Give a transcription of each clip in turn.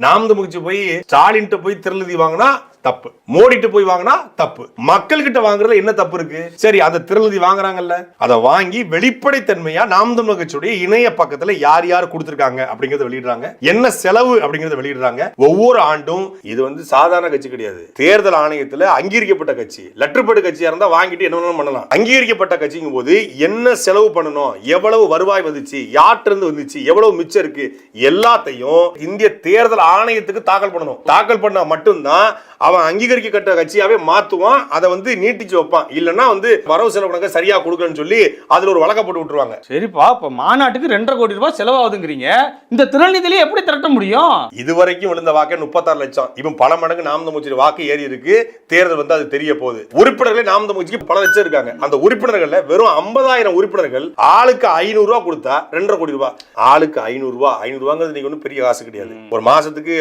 நாமது முடிச்சு போய் ஸ்டாலின்ட்ட போய் திருநிதி வாங்கினா தப்பு. மோடிட்டு போய் வாங்கினா தப்பு. மக்கள் கிட்ட வாங்குறதுல என்ன தப்பு இருக்கு? சரி அந்த திருநிதி வாங்குறாங்கல்ல. அதை வாங்கி வெளிப்படைத்தன்மையா நாம் தமிழ் கட்சியுடைய இணைய பக்கத்துல யார் யார் கொடுத்துருக்காங்க அப்படிங்கறத வெளியிடுறாங்க. என்ன செலவு அப்படிங்கறத வெளியிடுறாங்க. ஒவ்வொரு ஆண்டும் இது வந்து சாதாரண கட்சி கிடையாது. தேர்தல் ஆணையத்துல அங்கீகரிக்கப்பட்ட கட்சி. லெட்டர்பேடு கட்சியா இருந்தா வாங்கிட்டு என்ன வேணாலும் பண்ணலாம். அங்கீகரிக்கப்பட்ட கட்சிங்கும் போது என்ன செலவு பண்ணணும்? எவ்வளவு வருவாய் வந்துச்சு? யார்கிட்ட இருந்து வந்துச்சு? எவ்வளவு மிச்சம் இருக்கு? எல்லாத்தையும் இந்திய தேர்தல் ஆணையத்துக்கு தாக்கல் பண்ணணும். தாக்கல் பண்ணா மட்டும்தான் அவன் அங்கீகரிக்கப்பட்ட கட்சியாவே மாத்துவான் அதை வந்து நீட்டிச்சு வைப்பான். இல்லைன்னா வந்து வரவு செலவு கணக்கை சரியா கொடுக்கணும்னு சொல்லி அதுல ஒரு வழக்க போட்டு விட்டுருவாங்க. சரிப்பா இப்ப மாநாட்டுக்கு ரெண்டரை கோடி ரூபாய் செலவாகுதுங்கிறீங்க. இந்த திருநிதியில எப்படி திரட்ட முடியும்? இதுவரைக்கும் விழுந்த வாக்கே முப்பத்தாறு லட்சம். இப்போ பல மடங்கு நாம் தமிழ்ச்சி வாக்கு ஏறி இருக்கு. தேர்தல் வந்து அது தெரிய போகுது. உறுப்பினர்களே நாம் தமிழ்ச்சிக்கு பல லட்சம் இருக்காங்க. அந்த உறுப்பினர்கள்ல வெறும் ஐம்பதாயிரம் உறுப்பினர்கள் ஆளுக்கு ஐநூறு ரூபா கொடுத்தா ரெண்டரை கோடி ரூபாய் ஆளுக்கு ஐநூறு ரூபாய் ஐநூறு ரூபாங்கிறது நீங்க ஒன்றும் பெரிய காசு கிடையாது. ஒரு மாசத்துக்கு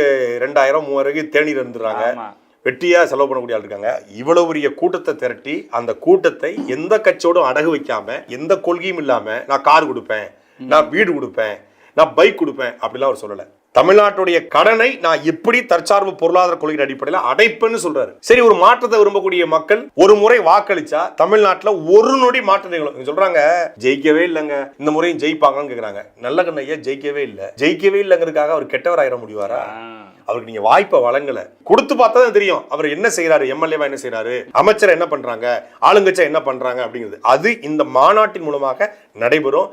ரெண்டாயிரம் மூவாயிரம் தேநீர் இருந்துடுறாங்க. வெட்டியாக வெட்டியா செலவு பண்ணக்கூடிய ஆள் இருக்காங்க. இவ்வளவு பெரிய கூட்டத்தை திரட்டி அந்த கூட்டத்தை எந்த கட்சியோடும் அடகு வைக்காம எந்த கொள்கையும் இல்லாம நான் கார் கொடுப்பேன் நான் வீடு கொடுப்பேன் நான் பைக் கொடுப்பேன் அப்படிலாம் அவர் சொல்லலை. தமிழ்நாட்டுடைய கடனை நான் எப்படி தற்சார்பு பொருளாதார கொள்கையின் அடிப்படையில் அடைப்பேன்னு சொல்றாரு. சரி ஒரு மாற்றத்தை விரும்பக்கூடிய மக்கள் ஒரு முறை வாக்களிச்சா தமிழ்நாட்டுல ஒரு நொடி மாற்றம் நிகழும். சொல்றாங்க ஜெயிக்கவே இல்லைங்க. இந்த முறையும் ஜெயிப்பாங்கன்னு கேக்குறாங்க. நல்ல கண்ணையா ஜெயிக்கவே இல்லை. ஜெயிக்கவே இல்லைங்கிறதுக்காக அவர் கெட்டவர் ஆயிட முடிவாரா அவருக்கு நீங்க வாய்ப்பை வழங்கல. கொடுத்து பார்த்தா தான் தெரியும். அவர் என்ன செய்யறாரு எம்எல்ஏவா என்ன செய்யறாரு அமைச்சர் என்ன பண்றாங்க? ஆளுங்கச்சா என்ன பண்றாங்க அப்படிங்கிறது. அது இந்த மாநாட்டின் மூலமாக நடைபெறும்.